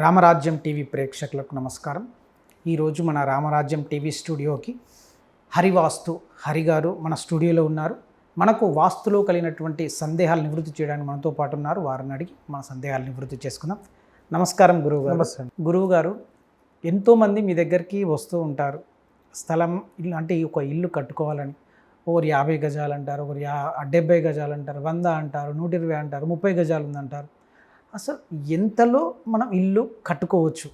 రామరాజ్యం TV ప్రేక్షకులకు నమస్కారం. ఈరోజు మన రామరాజ్యం టీవీ స్టూడియోకి హరివాస్తు హరి గారు మన స్టూడియోలో ఉన్నారు. మనకు వాస్తులో కలిగినటువంటి సందేహాలు నివృత్తి చేయడానికి మనతో పాటు ఉన్నారు. వారిని అడిగి మన సందేహాలు నివృత్తి చేసుకుందాం. నమస్కారం గురువు గారు. గురువు గారు ఎంతోమంది మీ దగ్గరికి వస్తూ ఉంటారు. స్థలం ఇల్లు అంటే ఒక ఇల్లు కట్టుకోవాలని. ఒకరు యాభై గజాలు అంటారు ఒకరు యా డెబ్బై గజాలు అంటారు వంద అంటారు నూట ఇరవై అంటారు ముప్పై గజాలు ఉందంటారు. అసలు ఎంతలో మనం ఇల్లు కట్టుకోవచ్చు?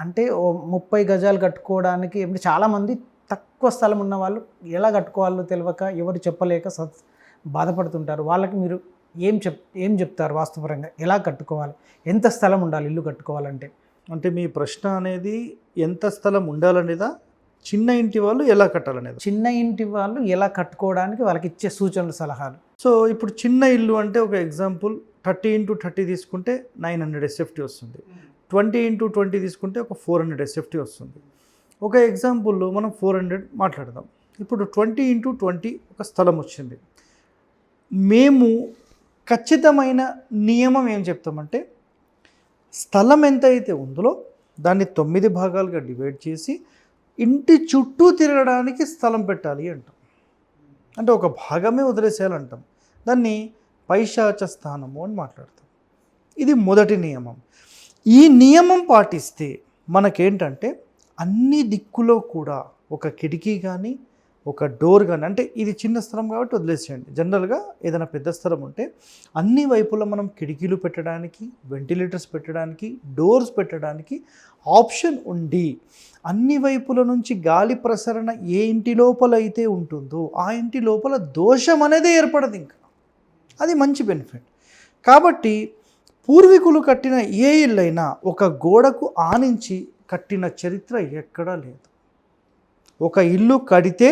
అంటే ఓ ముప్పై గజాలు కట్టుకోవడానికి అంటే చాలామంది తక్కువ స్థలం ఉన్న వాళ్ళు ఎలా కట్టుకోవాలో తెలియక ఎవరు చెప్పలేక సత్ బాధపడుతుంటారు. వాళ్ళకి మీరు ఏం చెప్ ఏం చెప్తారు వాస్తుపరంగా ఎలా కట్టుకోవాలి? ఎంత స్థలం ఉండాలి ఇల్లు కట్టుకోవాలంటే? అంటే మీ ప్రశ్న అనేది ఎంత స్థలం ఉండాలనేదా? చిన్న ఇంటి వాళ్ళు ఎలా కట్టాలనేది? చిన్న ఇంటి వాళ్ళు ఎలా కట్టుకోవడానికి వాళ్ళకి ఇచ్చే సూచనలు సలహాలు? సో ఇప్పుడు చిన్న ఇల్లు అంటే ఒక ఎగ్జాంపుల్ థర్టీ ఇంటూ థర్టీ తీసుకుంటే నైన్ హండ్రెడ్ ఎస్ఎఫ్టీ వస్తుంది. ట్వంటీ ఇంటూ ట్వంటీ తీసుకుంటే ఒక ఫోర్ హండ్రెడ్ ఎస్ఎఫ్టీ వస్తుంది. ఒక ఎగ్జాంపుల్లో మనం ఫోర్ హండ్రెడ్ మాట్లాడదాం. ఇప్పుడు ట్వంటీ ఇంటూ ట్వంటీ ఒక స్థలం వచ్చింది. మేము ఖచ్చితమైన నియమం ఏం చెప్తామంటే స్థలం ఎంత అయితే ఉందో దాన్ని తొమ్మిది భాగాలుగా డివైడ్ చేసి ఇంటి చుట్టూ తిరగడానికి స్థలం పెట్టాలి అంటాం. అంటే ఒక భాగమే వదిలేసేయాలంటాం. దాన్ని పైశాచ స్థానము అని మాట్లాడతాం. ఇది మొదటి నియమం. ఈ నియమం పాటిస్తే మనకేంటంటే అన్ని దిక్కులో కూడా ఒక కిటికీ కానీ ఒక డోర్ కానీ అంటే ఇది చిన్న స్థలం కాబట్టి వదిలేసేయండి. జనరల్గా ఏదైనా పెద్ద స్థలం ఉంటే అన్ని వైపులా మనం కిటికీలు పెట్టడానికి వెంటిలేటర్స్ పెట్టడానికి డోర్స్ పెట్టడానికి ఆప్షన్ ఉండి అన్ని వైపుల నుంచి గాలి ప్రసరణ ఏ ఇంటి లోపల అయితే ఉంటుందో ఆ ఇంటి లోపల దోషం అనేది ఏర్పడదు ఇంకా. అది మంచి బెనిఫిట్. కాబట్టి పూర్వీకులు కట్టిన ఏ ఇల్లైనా ఒక గోడకు ఆనించి కట్టిన చరిత్ర ఎక్కడా లేదు. ఒక ఇల్లు కడితే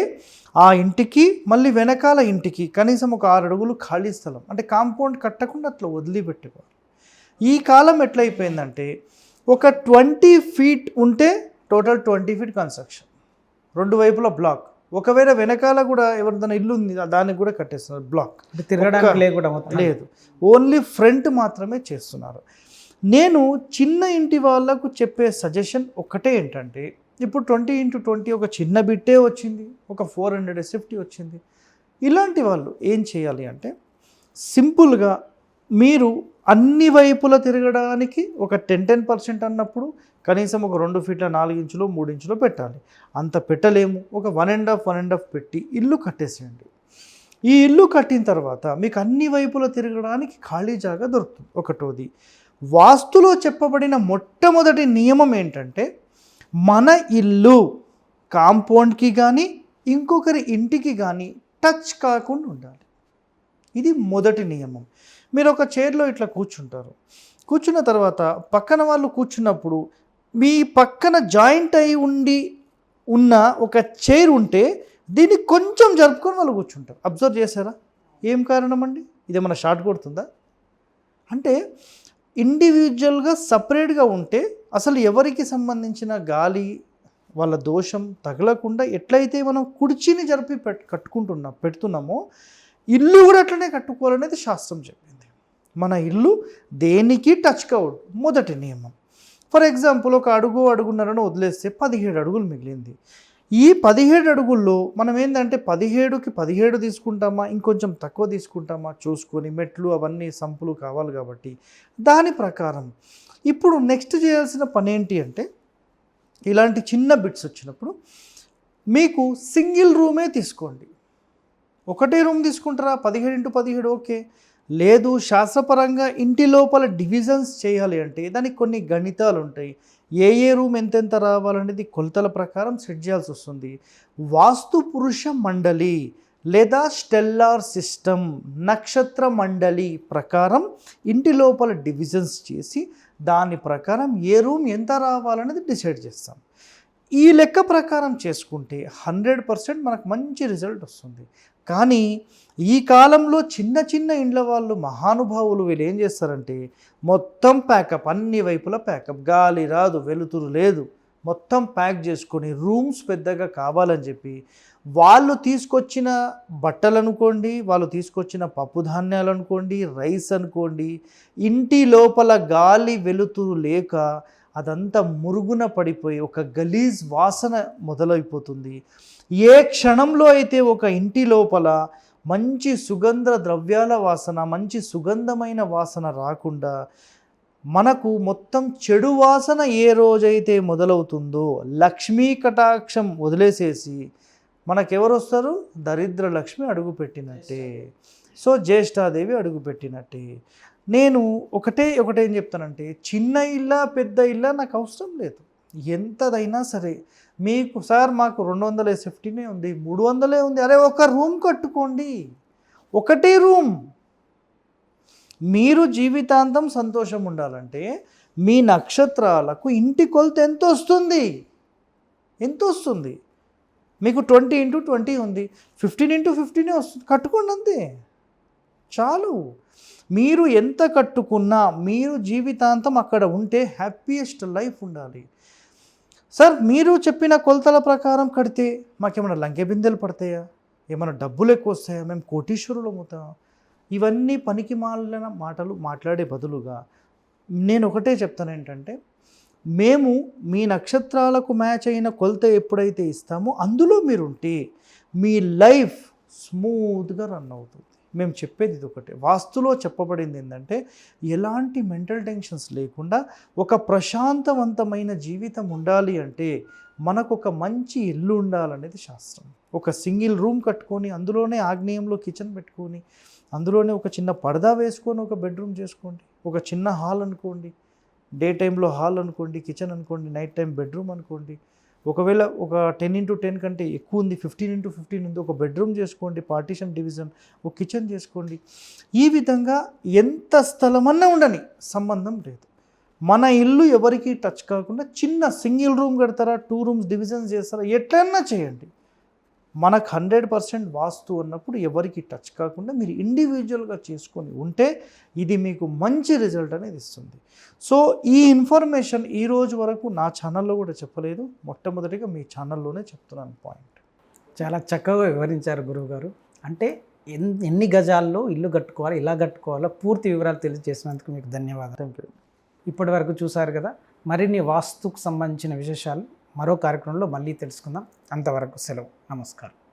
ఆ ఇంటికి మళ్ళీ వెనకాల ఇంటికి కనీసం ఒక ఆరు అడుగులు ఖాళీ స్థలం అంటే కాంపౌండ్ కట్టకుండా అట్లా వదిలిపెట్టుకోవాలి ఈ కాలం ఎట్లయిపోయిందంటే ఒక ట్వంటీ ఫీట్ ఉంటే టోటల్ ట్వంటీ ఫీట్ కన్స్ట్రక్షన్. రెండు వైపులా బ్లాక్. ఒకవేళ వెనకాల కూడా ఎవరిదైనా ఇల్లు ఉంది దానికి కూడా కట్టేస్తున్నారు బ్లాక్ అంటే తిరగడానికి లేకుండా లేదు. ఓన్లీ ఫ్రంట్ మాత్రమే చేస్తున్నారు. నేను చిన్న ఇంటి వాళ్ళకు చెప్పే సజెషన్ ఒక్కటే ఏంటంటే ఇప్పుడు ట్వంటీ ఇంటూ ట్వంటీ ఒక చిన్న బిట్టే వచ్చింది ఒక ఫోర్ హండ్రెడ్ ఎస్ఎఫ్టీ వచ్చింది. ఇలాంటి వాళ్ళు ఏం చేయాలి అంటే సింపుల్గా మీరు అన్ని వైపుల తిరగడానికి ఒక టెన్ టెన్ పర్సెంట్ అన్నప్పుడు కనీసం ఒక రెండు ఫీట్ల నాలుగు ఇంచులు మూడు ఇంచులు పెట్టాలి. అంత పెట్టలేము. ఒక one and half one and half పెట్టి ఇల్లు కట్టేసేయండి. ఈ ఇల్లు కట్టిన తర్వాత మీకు అన్ని వైపుల తిరగడానికి ఖాళీ జాగా దొరుకుతుంది. ఒకటోది. వాస్తులో చెప్పబడిన మొట్టమొదటి నియమం ఏంటంటే మన ఇల్లు కాంపౌండ్కి కానీ ఇంకొకరి ఇంటికి కానీ టచ్ కాకుండా ఉండాలి. ఇది మొదటి నియమం. మీరు ఒక చైర్లో ఇట్లా కూర్చుంటారు. కూర్చున్న తర్వాత పక్కన వాళ్ళు కూర్చున్నప్పుడు మీ పక్కన జాయింట్ అయి ఉండి ఉన్న ఒక చైర్ ఉంటే దీన్ని కొంచెం జరుపుకొని వాళ్ళు కూర్చుంటారు. అబ్జర్వ్ చేశారా? ఏం కారణం అండి ఇది మన షార్ట్ కొడుతుందా? అంటే ఇండివిజువల్గా సపరేట్గా ఉంటే అసలు ఎవరికి సంబంధించిన గాలి వాళ్ళ దోషం తగలకుండా ఎట్లయితే మనం కుర్చీని జరిపి పెట్ కట్టుకుంటున్నాం పెడుతున్నామో ఇల్లు కూడా అట్లనే కట్టుకోవాలనేది శాస్త్రం చెప్పింది. మన ఇల్లు దేనికి టచ్ కావద్దు మొదటి నియమం. ఫర్ ఎగ్జాంపుల్ ఒక అడుగు అడుగున్నరను వదిలేస్తే పదిహేడు అడుగులు మిగిలింది. ఈ పదిహేడు అడుగుల్లో మనం ఏంటంటే పదిహేడుకి పదిహేడు తీసుకుంటామా ఇంకొంచెం తక్కువ తీసుకుంటామా? చూసుకొని మెట్లు అవన్నీ సంపులు కావాలి కాబట్టి. దాని ప్రకారం ఇప్పుడు నెక్స్ట్ చేయాల్సిన పని ఏంటి అంటే ఇలాంటి చిన్న బిట్స్ వచ్చినప్పుడు మీకు సింగిల్ రూమే తీసుకోండి. ఒకటే రూమ్ తీసుకుంటారా? పదిహేడు ఇంటూ పదిహేడు ఓకే. లేదు శాస్త్రపరంగా ఇంటి లోపల డివిజన్స్ చేయాలి అంటే దానికి కొన్ని గణితాలు ఉంటాయి. ఏ ఏ రూమ్ ఎంతెంత రావాలనేది కొలతల ప్రకారం సెట్ చేయాల్సి వస్తుంది. వాస్తు పురుష మండలి లేదా స్టెల్లార్ సిస్టమ్ నక్షత్ర మండలి ప్రకారం ఇంటి లోపల డివిజన్స్ చేసి దాని ప్రకారం ఏ రూమ్ ఎంత రావాలనేది డిసైడ్ చేస్తాం. ఈ లెక్క ప్రకారం చేసుకుంటే హండ్రెడ్ పర్సెంట్ మనకు మంచి రిజల్ట్ వస్తుంది. కానీ ఈ కాలంలో చిన్న చిన్న ఇండ్ల వాళ్ళు మహానుభావులు వీళ్ళు ఏం చేస్తారంటే మొత్తం ప్యాకప్ అన్ని వైపులా ప్యాకప్. గాలి రాదు వెలుతురు లేదు. మొత్తం ప్యాక్ చేసుకొని రూమ్స్ పెద్దగా కావాలని చెప్పి వాళ్ళు తీసుకొచ్చిన బట్టలు అనుకోండి వాళ్ళు తీసుకొచ్చిన పప్పు ధాన్యాలు అనుకోండి రైస్ అనుకోండి ఇంటి లోపల గాలి వెలుతురు లేక అదంతా మురుగున పడిపోయి ఒక గలీజ్ వాసన మొదలైపోతుంది. ఏ క్షణంలో అయితే ఒక ఇంటి లోపల మంచి సుగంధ ద్రవ్యాల వాసన మంచి సుగంధమైన వాసన రాకుండా మనకు మొత్తం చెడు వాసన ఏ రోజైతే మొదలవుతుందో లక్ష్మీ కటాక్షం వదిలేసేసి మనకెవరు వస్తారు? దరిద్ర లక్ష్మి అడుగుపెట్టినట్టే. సో జ్యేష్ఠాదేవి అడుగుపెట్టినట్టే. నేను ఒకటే ఒకటేం చెప్తానంటే చిన్న ఇల్లా పెద్ద ఇల్లా నాకు అవసరం లేదు. ఎంతదైనా సరే మీకు సార్ మాకు రెండు వందల సేఫ్టీనే ఉంది మూడు వందలే ఉంది. అరే ఒక రూమ్ కట్టుకోండి. ఒకటే రూమ్. మీరు జీవితాంతం సంతోషం ఉండాలంటే మీ నక్షత్రాలకు ఇంటి కొలత ఎంత వస్తుంది? ఎంత వస్తుంది? మీకు ట్వంటీ ఇంటూ ట్వంటీ ఉంది. ఫిఫ్టీన్ ఇంటూ ఫిఫ్టీనే వస్తుంది. కట్టుకోండి అంతే. చాలు. మీరు ఎంత కట్టుకున్నా మీరు జీవితాంతం అక్కడ ఉంటే హ్యాపీయెస్ట్ లైఫ్ ఉండాలి. సార్ మీరు చెప్పిన కొలతల ప్రకారం కడితే మాకేమైనా లంకె బిందెలు పడతాయా? ఏమైనా డబ్బులు ఎక్కువ వస్తాయా? మేము కోటీశ్వరులు అవుతాం. ఇవన్నీ పనికి మాలిన మాటలు మాట్లాడే బదులుగా నేను ఒకటే చెప్తాను ఏంటంటే మేము మీ నక్షత్రాలకు మ్యాచ్ అయిన కొలత ఎప్పుడైతే ఇస్తామో అందులో మీరు ఉంటే మీ లైఫ్ స్మూత్గా రన్ అవుతుంది. మేము చెప్పేది ఇది ఒకటే. వాస్తులో చెప్పబడింది ఏంటంటే ఎలాంటి మెంటల్ టెన్షన్స్ లేకుండా ఒక ప్రశాంతవంతమైన జీవితం ఉండాలి అంటే మనకు ఒక మంచి ఇల్లు ఉండాలనేది శాస్త్రం. ఒక సింగిల్ రూమ్ కట్టుకొని అందులోనే ఆగ్నేయంలో కిచెన్ పెట్టుకొని అందులోనే ఒక చిన్న పరదా వేసుకొని ఒక బెడ్రూమ్ చేసుకోండి ఒక చిన్న హాల్ అనుకోండి డే టైంలో హాల్ అనుకోండి కిచెన్ అనుకోండి నైట్ టైం బెడ్రూమ్ అనుకోండి ఒకవేళ ఒక టెన్ ఇంటూ టెన్ కంటే ఎక్కువ ఉంది ఫిఫ్టీన్ ఇంటూ ఫిఫ్టీన్ ఉంది ఒక బెడ్రూమ్ చేసుకోండి పార్టీషన్ డివిజన్ ఒక కిచెన్ చేసుకోండి ఈ విధంగా ఎంత స్థలమన్నా ఉండని సంబంధం లేదు. మన ఇల్లు ఎవరికి టచ్ కాకుండా చిన్న సింగిల్ రూమ్ కడతారా టూ రూమ్స్ డివిజన్స్ చేస్తారా ఎట్లన్నా చేయండి. మనకు హండ్రెడ్ పర్సెంట్ వాస్తు అన్నప్పుడు ఎవరికి టచ్ కాకుండా మీరు ఇండివిజువల్గా చేసుకొని ఉంటే ఇది మీకు మంచి రిజల్ట్ అనేది ఇస్తుంది. సో ఈ ఇన్ఫర్మేషన్ ఈ రోజు వరకు నా ఛానల్లో కూడా చెప్పలేదు. మొట్టమొదటిగా మీ ఛానల్లోనే చెప్తున్నాను పాయింట్ చాలా చక్కగా వివరించారు గురువుగారు. అంటే ఎన్ ఎన్ని గజాల్లో ఇల్లు కట్టుకోవాలి ఇలా కట్టుకోవాలో పూర్తి వివరాలు తెలియజేసినందుకు మీకు ధన్యవాదాలు. థ్యాంక్ యూ ఇప్పటి వరకు చూసారు కదా మరిన్ని వాస్తుకు సంబంధించిన విశేషాలు. మరో కార్యక్రమంలో మళ్ళీ తెలుసుకుందాం. అంతవరకు సెలవు. నమస్కారం.